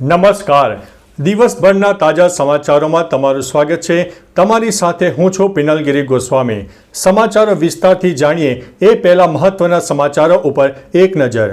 નમસ્કાર. દિવસભરના તાજા સમાચારોમાં તમારું સ્વાગત છે. તમારી સાથે હું છું પિનલગીરી ગોસ્વામી. સમાચારો વિસ્તારથી જાણીએ એ પહેલા મહત્વના સમાચારો ઉપર એક નજર.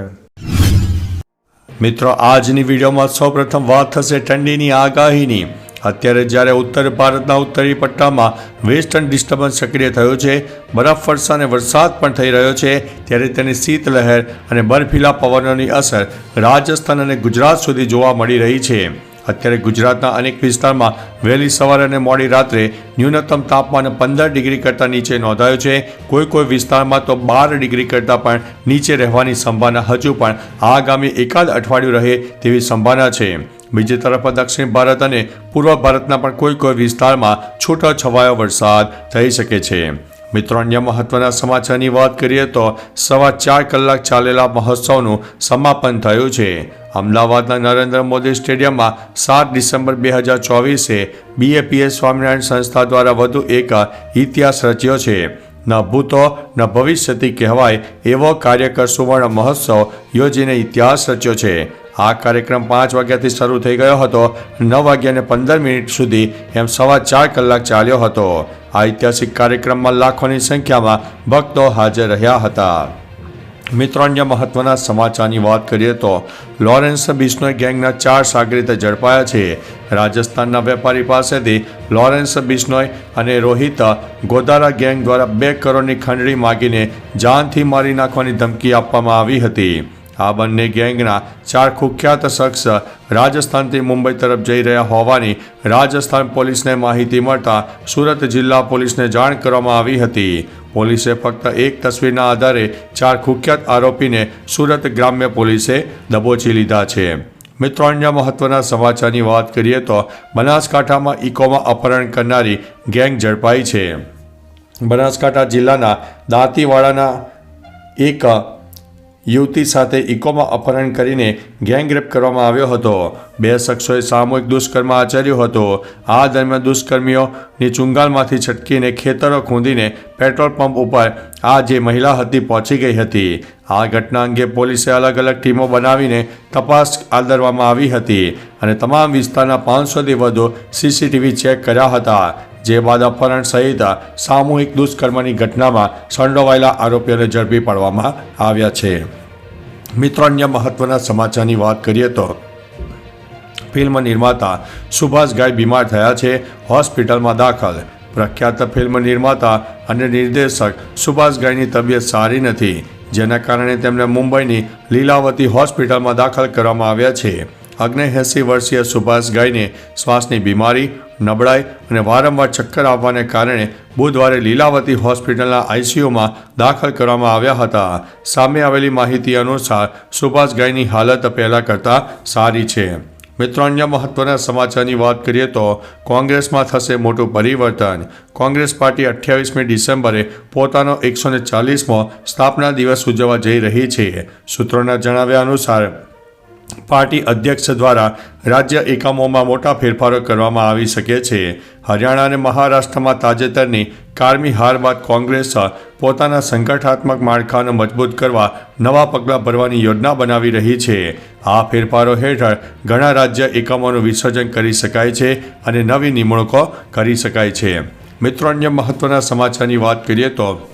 મિત્રો, આજની વિડીયોમાં સૌપ્રથમ વાત થશે ઠંડીની આગાહીની. અત્યારે જ્યારે ઉત્તર ભારતના ઉત્તરી પટ્ટામાં વેસ્ટર્ન ડિસ્ટર્બન્સ સક્રિય થયો છે બરફવર્ષા અને વરસાદ પણ થઈ રહ્યો છે, ત્યારે તેની શીતલહેર અને બર્ફીલા પવનોની અસર રાજસ્થાન અને ગુજરાત સુધી જોવા મળી રહી છે. અત્યારે ગુજરાતના અનેક વિસ્તારમાં વહેલી સવારે અને મોડી રાત્રે ન્યૂનતમ તાપમાન પંદર ડિગ્રી કરતાં નીચે નોંધાયું છે. કોઈ કોઈ વિસ્તારમાં તો બાર ડિગ્રી કરતાં પણ નીચે રહેવાની સંભાવના હજુ પણ આગામી એકાદ અઠવાડિયું રહે તેવી સંભાવના છે. બીજી તરફ દક્ષિણ ભારત અને પૂર્વ ભારતના પણ કોઈ કોઈ વિસ્તારમાં છૂટો છવાયો વરસાદ થઈ શકે છે. મિત્રો, અન્ય મહત્વના સમાચારની વાત કરીએ તો સવા ચાર કલાક ચાલેલા મહોત્સવનું સમાપન થયું છે. અમદાવાદના નરેન્દ્ર મોદી સ્ટેડિયમમાં સાત ડિસેમ્બર બે હજાર ચોવીસે બીએપીએસ સ્વામિનારાયણ સંસ્થા દ્વારા વધુ એક ઇતિહાસ રચ્યો છે. ન ભૂતો, ન ભવિષ્યથી કહેવાય એવો કાર્યકર સુવર્ણ મહોત્સવ યોજીને ઇતિહાસ રચ્યો છે. આ કાર્યક્રમ પાંચ વાગ્યાથી શરૂ થઈ ગયો હતો. નવ વાગ્યાને પંદર મિનિટ સુધી એમ સવા ચાર કલાક ચાલ્યો હતો. આ ઐતિહાસિક કાર્યક્રમમાં લાખોની સંખ્યામાં ભક્તો હાજર રહ્યા હતા. મિત્રો, અન્ય મહત્વના સમાચારની વાત કરીએ તો લોરેન્સ બિશ્નોઈ ગેંગના ચાર સાગરીત ઝડપાયા છે. રાજસ્થાનના વેપારી પાસેથી લોરેન્સ બિશ્નોઈ અને રોહિત ગોદારા ગેંગ દ્વારા બે કરોડની ખંડણી માગીને જાનથી મારી નાખવાની ધમકી આપવામાં આવી હતી. આ બંને ગેંગના ચાર કુખ્યાત શખ્સ રાજસ્થાનથી મુંબઈ તરફ જઈ રહ્યા હોવાની રાજસ્થાન પોલીસને માહિતી મળતા સુરત જિલ્લા પોલીસને જાણ કરવામાં આવી હતી. પોલીસે ફક્ત એક તસવીરના આધારે ચાર કુખ્યાત આરોપીને સુરત ગ્રામ્ય પોલીસે દબોચી લીધા છે. મિત્રો, અન્ય મહત્વના સમાચારની વાત કરીએ તો બનાસકાંઠામાં ઇકોમાં અપહરણ કરનારી ગેંગ ઝડપાઈ છે. બનાસકાંઠા જિલ્લાના દાંતીવાડાના એક યુવતી સાથે ઇકોમાં અપહરણ કરીને ગેંગરેપ કરવામાં આવ્યો હતો. બે શખ્સોએ સામૂહિક દુષ્કર્મ આચર્યો હતો. આ દરમિયાન દુષ્કર્મીઓની ચુંગાલમાંથી છટકીને ખેતરો ખૂંદીને પેટ્રોલ પંપ ઉપર આ જે મહિલા હતી પહોંચી ગઈ હતી. આ ઘટના અંગે પોલીસે અલગ અલગ ટીમો બનાવીને તપાસ આદરવામાં આવી હતી અને તમામ વિસ્તારના પાંચસોથી વધુ સીસીટીવી ચેક કર્યા હતા. જે બાદ અપહરણ સહિત સામૂહિક દુષ્કર્મની ઘટનામાં સંડોવાયેલા આરોપીઓને ઝડપી પાડવામાં આવ્યા છે. મિત્રો, અન્ય મહત્વના સમાચારની વાત કરીએ તો ફિલ્મ નિર્માતા સુભાષ ગાય બીમાર થયા છે. હોસ્પિટલમાં દાખલ. પ્રખ્યાત ફિલ્મ નિર્માતા અને નિર્દેશક સુભાષ ગાયની તબિયત સારી નથી, જેના કારણે તેમને મુંબઈની લીલાવતી હોસ્પિટલમાં દાખલ કરવામાં આવ્યા છે. અગ્નેએંસી વર્ષીય સુભાષ ગાયને શ્વાસની બીમારી નબળાઈ અને વારંવાર ચક્કર આવવાને કારણે બુધવારે લીલાવતી હોસ્પિટલના આઈસીયુમાં દાખલ કરવામાં આવ્યા હતા. સામે આવેલી માહિતી અનુસાર સુભાષ ગાયની હાલત પહેલાં કરતાં સારી છે. મિત્રો, અન્ય મહત્વના સમાચારની વાત કરીએ તો કોંગ્રેસમાં થશે મોટું પરિવર્તન. કોંગ્રેસ પાર્ટી અઠ્યાવીસમી ડિસેમ્બરે પોતાનો એકસો ને ચાલીસમો સ્થાપના દિવસ ઉજવવા જઈ રહી છે. સૂત્રોના જણાવ્યા અનુસાર પાર્ટી અધ્યક્ષ દ્વારા રાજ્ય એકમોમાં મોટા ફેરફારો કરવામાં આવી શકે છે. હરિયાણા અને મહારાષ્ટ્રમાં તાજેતરની કારમી હાર બાદ કોંગ્રેસ પોતાના સંગઠનાત્મક માળખાને મજબૂત કરવા નવા પગલાં ભરવાની યોજના બનાવી રહી છે. આ ફેરફારો હેઠળ ઘણા રાજ્ય એકમોનું વિસર્જન કરી શકાય છે અને નવી નિમણૂકો કરી શકાય છે. મિત્રો, અન્ય મહત્વના સમાચારની વાત કરીએ તો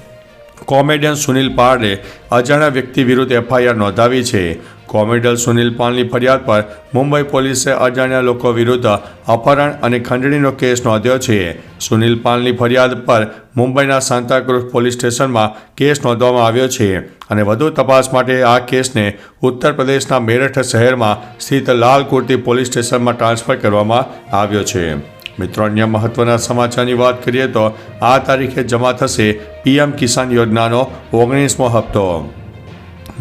કોમેડિયન સુનિલ પારડે અજાણ્યા વ્યક્તિ વિરુદ્ધ એફઆઈઆર નોંધાવી છે. કોમેડિયન સુનિલ પાલની ફરિયાદ પર મુંબઈ પોલીસે અજાણ્યા લોકો વિરુદ્ધ અપહરણ અને ખંડણીનો કેસ નોંધ્યો છે. સુનિલ પાલની ફરિયાદ પર મુંબઈના સાંતાક્રુઝ પોલીસ સ્ટેશનમાં કેસ નોંધવામાં આવ્યો છે અને વધુ તપાસ માટે આ કેસને ઉત્તર પ્રદેશના મેરઠ શહેરમાં સ્થિત લાલ કુર્તી પોલીસ સ્ટેશનમાં ટ્રાન્સફર કરવામાં આવ્યો છે. મિત્રો, અન્ય મહત્વના સમાચારની વાત કરીએ તો આ તારીખે જમા થશે પીએમ કિસાન યોજનાનો ઓગણીસમો હપ્તો.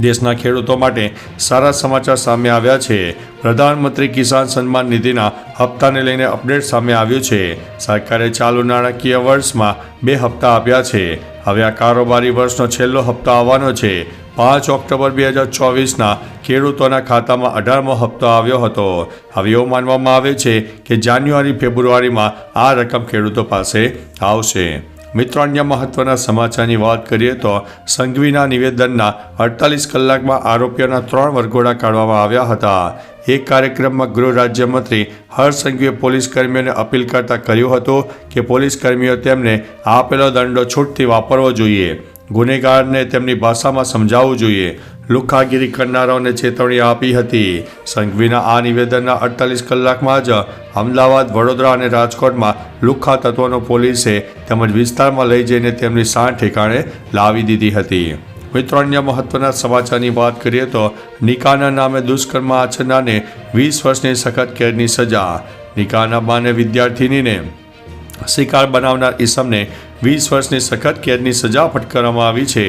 દેશના ખેડૂતો માટે સારા સમાચાર સામે આવ્યા છે. પ્રધાનમંત્રી કિસાન સન્માન નિધિના હપ્તાને લઈને અપડેટ સામે આવ્યું છે. સરકારે ચાલુ નાણાકીય વર્ષમાં બે હપ્તા આપ્યા છે. હવે આ કારોબારી વર્ષનો છેલ્લો હપ્તો આવવાનો છે. પાંચ ઓક્ટોબર બે હજાર ચોવીસના ખેડૂતોના ખાતામાં અઢારમો હપ્તો આવ્યો હતો. હવે એવું માનવામાં આવે છે કે જાન્યુઆરી ફેબ્રુઆરીમાં આ રકમ ખેડૂતો પાસે આવશે. મિત્રો અન્ય મહત્વના સમાચારની વાત કરીએ તો સંઘવીના નિવેદનના અડતાલીસ કલાકમાં આરોપીઓના ત્રણ વરઘોડા કાઢવામાં આવ્યા હતા. એક કાર્યક્રમમાં ગૃહ રાજ્યમંત્રી હર્ષ સંઘવીએ પોલીસ કર્મીઓને અપીલ કરતા કહ્યું હતું કે પોલીસ કર્મીઓ તેમને આપેલો દંડો છૂટથી વાપરવો જોઈએ. ગુનેગારને તેમની ભાષામાં સમજાવવું જોઈએ. લુખાગીરી કરનારાઓને ચેતવણી આપી હતી. સંઘવીના આ નિવેદનના અડતાલીસ કલાકમાં જ અમદાવાદ, વડોદરા અને રાજકોટમાં લુખ્ખા તત્વોનો પોલીસે તેમજ વિસ્તારમાં લઈ જઈને તેમની સાણ ઠેકાણે લાવી દીધી હતી. મિત્રો, અન્ય મહત્વના સમાચારની વાત કરીએ તો નિકાના નામે દુષ્કર્મ આચરનારને વીસ વર્ષની સખત કેદની સજા. નિકાના બાને વિદ્યાર્થિનીને શિકાર બનાવનાર ઈસમને વીસ વર્ષની સખત કેદની સજા ફટકારવામાં આવી છે.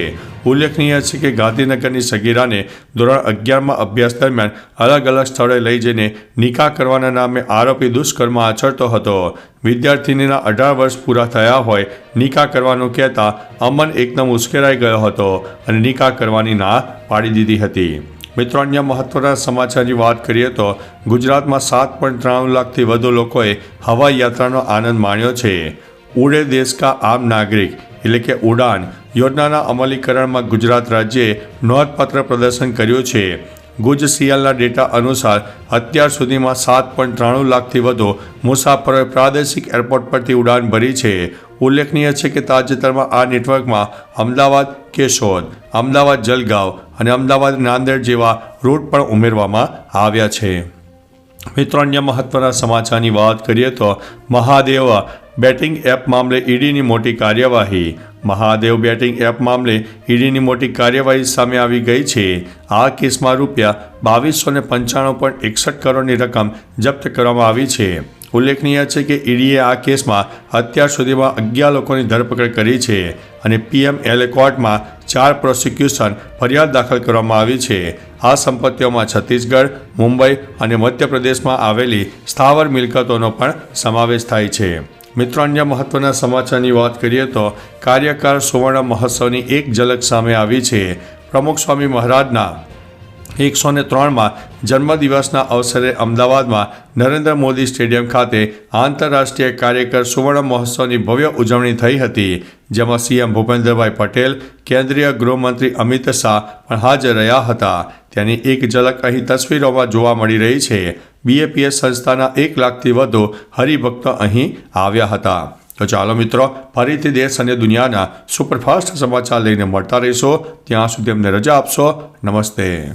ઉલ્લેખનીય છે કે ગાંધીનગરની સગીરાને ધોરણ અગિયારમાં અભ્યાસ દરમિયાન અલગ અલગ સ્થળે લઈ જઈને નિકાહ કરવાના નામે આરોપી દુષ્કર્મ આચરતો હતો. વિદ્યાર્થિનીના અઢાર વર્ષ પૂરા થયા હોય નિકાહ કરવાનું કહેતા અમન એકદમ ઉશ્કેરાઈ ગયો હતો અને નિકાહ કરવાની ના પાડી દીધી હતી. મિત્રો, અન્ય મહત્વના સમાચારની વાત કરીએ તો ગુજરાતમાં સાત પોઈન્ટ ત્રાણું લાખથી વધુ લોકોએ હવાઈ યાત્રાનો આનંદ માણ્યો છે. ઉડે દેશ કા આમ નાગરિક, એટલે કે ઉડાન, યોજનાના અમલીકરણમાં ગુજરાત રાજ્યે નોંધપાત્ર પ્રદર્શન કર્યું છે. ગુજ સીએલના ડેટા અનુસાર, અત્યાર સુધીમાં સાત પોઈન્ટ ત્રાણું લાખથી વધુ મુસાફરોએ પ્રાદેશિક એરપોર્ટ પરથી ઉડાન ભરી છે. ઉલ્લેખનીય છે કે તાજેતરમાં આ નેટવર્કમાં અમદાવાદ, કેશોદ, અમદાવાદ જલગાંવ અને અમદાવાદ નાંદેડ જેવા રૂટ પણ ઉમેરવામાં આવ્યા છે. મિત્રો, અન્ય મહત્વના સમાચારની વાત કરીએ તો મહાદેવ બેટિંગ એપ મામલે ઈડીની મોટી કાર્યવાહી. મહાદેવ બેટિંગ એપ મામલે ઈડીની મોટી કાર્યવાહી સામે આવી ગઈ છે. આ કેસમાં રૂપિયા બાવીસો ને પંચાણું પોઈન્ટ એકસઠ કરોડની રકમ જપ્ત કરવામાં આવી છે. ઉલ્લેખનીય છે કે ઈડીએ આ કેસમાં અત્યાર સુધીમાં અગિયાર લોકોની ધરપકડ કરી છે અને પીએમએલએ કોર્ટમાં ચાર પ્રોસિક્યુશન ફરિયાદ દાખલ કરવામાં આવી છે. આ સંપત્તિઓમાં છત્તીસગઢ, મુંબઈ અને મધ્યપ્રદેશમાં આવેલી સ્થાવર મિલકતોનો પણ સમાવેશ થાય છે. મિત્રો, અન્ય મહત્વના સમાચારની વાત કરીએ તો કાર્યકાળ સુવર્ણ મહોત્સવની એક ઝલક સામે આવી છે. પ્રમુખ સ્વામી મહારાજના એકસો ને ત્રણમાં જન્મદિવસના અવસરે અમદાવાદમાં નરેન્દ્ર મોદી સ્ટેડિયમ ખાતે આંતરરાષ્ટ્રીય કાર્યકર સુવર્ણ મહોત્સવની ભવ્ય ઉજવણી થઈ હતી, જેમાં સીએમ ભૂપેન્દ્રભાઈ પટેલ, કેન્દ્રીય ગૃહમંત્રી અમિત શાહ પણ હાજર રહ્યા હતા. તેની એક ઝલક અહીં તસવીરોમાં જોવા મળી રહી છે. બીએપીએસ સંસ્થાના એક લાખથી વધુ હરિભક્તો અહીં આવ્યા હતા. તો ચાલો મિત્રો, ફરીથી દેશ અને દુનિયાના સુપરફાસ્ટ સમાચાર લઈને મળતા રહીશો. ત્યાં સુધી અમને રજા આપશો. નમસ્તે.